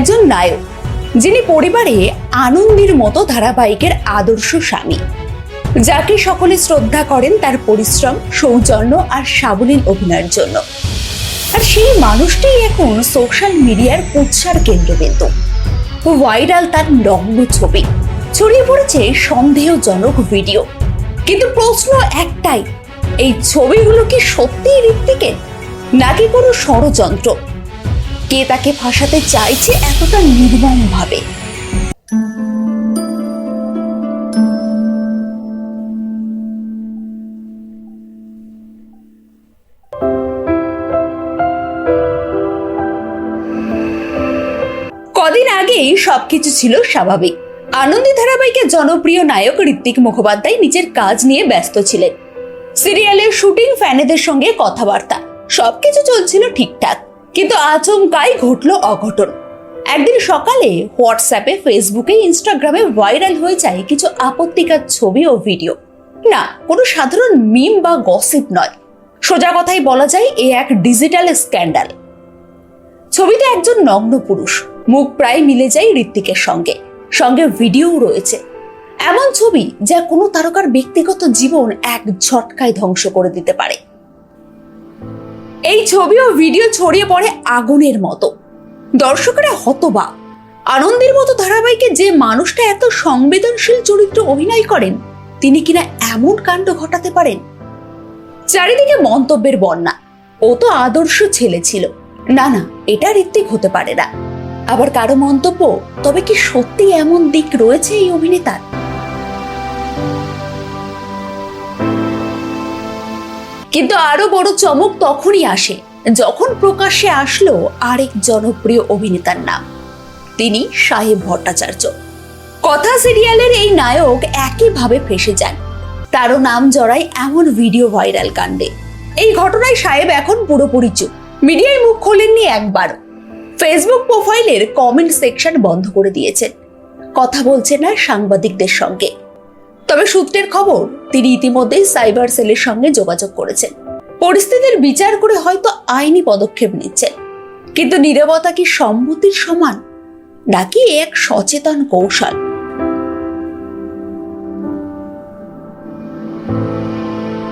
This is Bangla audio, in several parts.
একজন নায়ক, যিনি পরিবারে আনন্দের মতো ধারাবাহিকের আদর্শ স্বামী, যাকে সকলে শ্রদ্ধা করেন তার পরিশ্রম, সৌজন্য আর সাবলীল অভিনয়ের জন্য। আর সেই মানুষটাই এখন সোশ্যাল মিডিয়ার উৎসার কেন্দ্রবিন্দু। ভাইরাল তার নগ্ন ছবি। ছড়িয়ে পড়েছে সন্দেহজনক ভিডিও। কিন্তু প্রশ্ন একটাই, এই ছবিগুলো কি সত্যিই ঋত্বিকের, নাকি কোনো ষড়যন্ত্র? কে তাকে ফাঁসাতে চাইছে এতটা নির্মম ভাবে কদিন আগেই সবকিছু ছিল স্বাভাবিক। আনন্দী ধারাবাহিকের জনপ্রিয় নায়ক ঋত্বিক মুখোপাধ্যায় নিজের কাজ নিয়ে ব্যস্ত ছিলেন। সিরিয়ালের শুটিং ফ্যানেদের সঙ্গে কথাবার্তা, সবকিছু চলছিল ঠিকঠাক। কিন্তু আচমকাই ঘটলো অঘটন। একদিন সকালে হোয়াটসঅ্যাপে ফেসবুকে ইনস্টাগ্রামে ভাইরাল হয়ে যায় কিছু আপত্তিকর ছবি ও ভিডিও না, কোনো সাধারণ মিম বা গসিপ নয়। সোজা কথাই বলা যায়, এ এক ডিজিটাল স্ক্যান্ডাল ছবিতে একজন নগ্ন পুরুষ, মুখ প্রায় মিলে যায় ঋত্বিকের সঙ্গে। সঙ্গে ভিডিও রয়েছে। এমন ছবি যা কোনো তারকার ব্যক্তিগত জীবন এক ঝটকায় ধ্বংস করে দিতে পারে। এই ছবি ও ভিডিও ছড়িয়ে পড়ে আগুনের মতো। দর্শকেরা হতবাক। আনন্দের মতো ধারাবাহিকে যে মানুষটা এত সংবেদনশীল চরিত্র অভিনয় করেন, তিনি কিনা এমন কাণ্ড ঘটাতে পারেন? চারিদিকে মন্তব্যের বন্যা। ও তো আদর্শ ছেলে ছিল। না না, এটা ঋত্বিক হতে পারে না। আবার কারও মন্তব্য, তবে কি সত্যি এমন দিক রয়েছে এই অভিনেতার? কিন্তু আরও বড় চমক তখনই আসে যখন প্রকাশ্যে আসলো আরেক জনপ্রিয় অভিনেতার নাম। তিনি সাহেব ভট্টাচার্য। কথা সিরিয়ালের এই নায়ক একইভাবে ফেসে যান। তারও নাম জড়ায় এমন ভিডিও ভাইরাল কাণ্ডে। এই ঘটনায় সাহেব এখন পুরোপুরি চুপ। মিডিয়ায় মুখ খোলেননি একবার। ফেসবুক প্রোফাইলের কমেন্ট সেকশন বন্ধ করে দিয়েছেন। কথা বলছেন না সাংবাদিকদের সঙ্গে। তবে সূত্রের খবর, তিনি ইতিমধ্যেই সাইবার সেলের সঙ্গে যোগাযোগ করেছেন। পরিস্থিতির বিচার করে হয়তো আইনি পদক্ষেপ নিচ্ছেন। কিন্তু নীরবতা কি সম্মতির সমান, নাকি এক সচেতন কৌশল?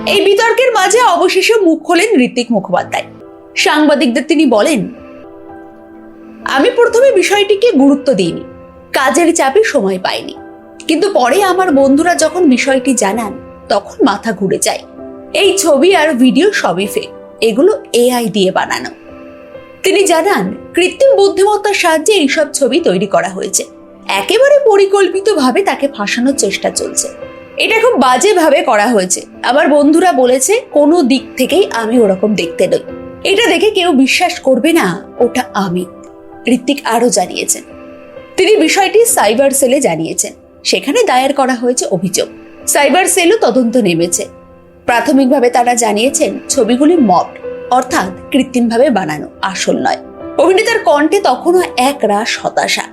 এই বিতর্কের মাঝে অবশেষে মুখ খোলেন ঋত্বিক মুখোপাধ্যায়। সাংবাদিকদের তিনি বলেন, আমি প্রথমে বিষয়টিকে গুরুত্ব দিইনি। কাজের চাপে সময় পাইনি। কিন্তু পরে আমার বন্ধুরা যখন বিষয়টি জানান, তখন মাথা ঘুরে যায়। এই ছবি আর ভিডিও সবই ফেক এগুলো এআই দিয়ে বানানো। তিনি জানান, কৃত্রিম বুদ্ধিমত্তার সাহায্যে এইসব ছবি তৈরি করা হয়েছে। একেবারে পরিকল্পিতভাবে তাকে ফাঁসানোর চেষ্টা চলছে। এটা খুব বাজেভাবে করা হয়েছে। আমার বন্ধুরা বলেছে, কোনো দিক থেকেই আমি ওরকম দেখতে নই। এটা দেখে কেউ বিশ্বাস করবে না, ওটা আমি। ঋত্বিক আরও জানিয়েছেন। তিনি বিষয়টি সাইবার সেলে জানিয়েছেন। সেখানে দায়ের করা হয়েছে অভিযোগ। সাইবার সেলও তদন্ত নেমেছে। প্রাথমিকভাবে তারা জানিয়েছেন, ছবিগুলি মড অর্থাৎ কৃত্রিমভাবে বানানো, আসল নয়। অভিনেতার কণ্ঠে তখনও এক রাস হতাশা।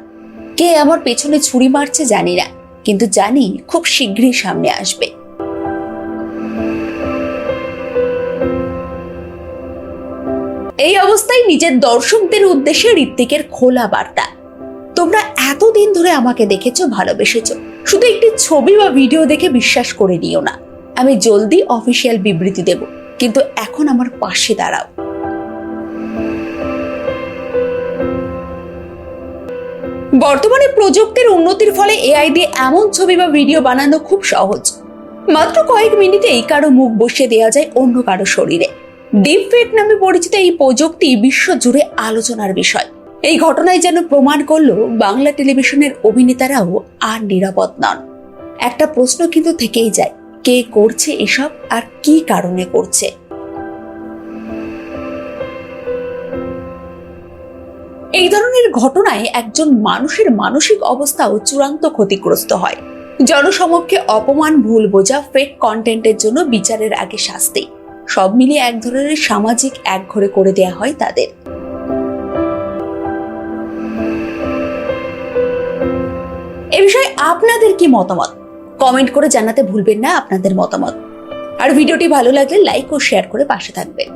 কে আমার পেছনে ছুরি মারছে জানি না, কিন্তু জানি খুব শীঘ্রই সামনে আসবে। এই অবস্থায় নিজের দর্শকদের উদ্দেশ্যে ঋত্বিকের খোলা বার্তা। তোমরা এতদিন ধরে আমাকে দেখেছ, ভালোবেসেছো। শুধু একটি ছবি বা ভিডিও দেখে বিশ্বাস করে নিও না। আমি জলদি অফিসিয়াল বিবৃতি দেব, কিন্তু এখন আমার পাশে দাঁড়াও। বর্তমানে প্রযুক্তির উন্নতির ফলে এআই দিয়ে এমন ছবি বা ভিডিও বানানো খুব সহজ। মাত্র কয়েক মিনিটেই কারও মুখ বসিয়ে দেওয়া যায় অন্য কারও শরীরে। ডিপ ফেট নামে পরিচিত এই প্রযুক্তি বিশ্ব জুড়ে আলোচনার বিষয়। এই ঘটনায় যেন প্রমাণ করল বাংলা টেলিভিশনের অভিনেতারাও আর নিরাপদ নন। একটা প্রশ্ন কিন্তু থেকেই যায়, কে করছে এসব আর কি কারণে করছে? এই ধরনের ঘটনায় একজন মানুষের মানসিক অবস্থাও চূড়ান্ত ক্ষতিগ্রস্ত হয়। জনসমক্ষে অপমান, ভুল বোঝা ফেক কন্টেন্টের জন্য বিচারের আগে শাস্তি, সব মিলিয়ে এক ধরনের সামাজিক একঘরে করে দেয়া হয় তাদের। বিষয়ে আপনাদের কি মতামত? কমেন্ট করে জানাতে ভুলবেন না আপনাদের মতামত। আর ভিডিওটি ভালো লাগলে লাইক ও শেয়ার করে পাশে থাকবেন।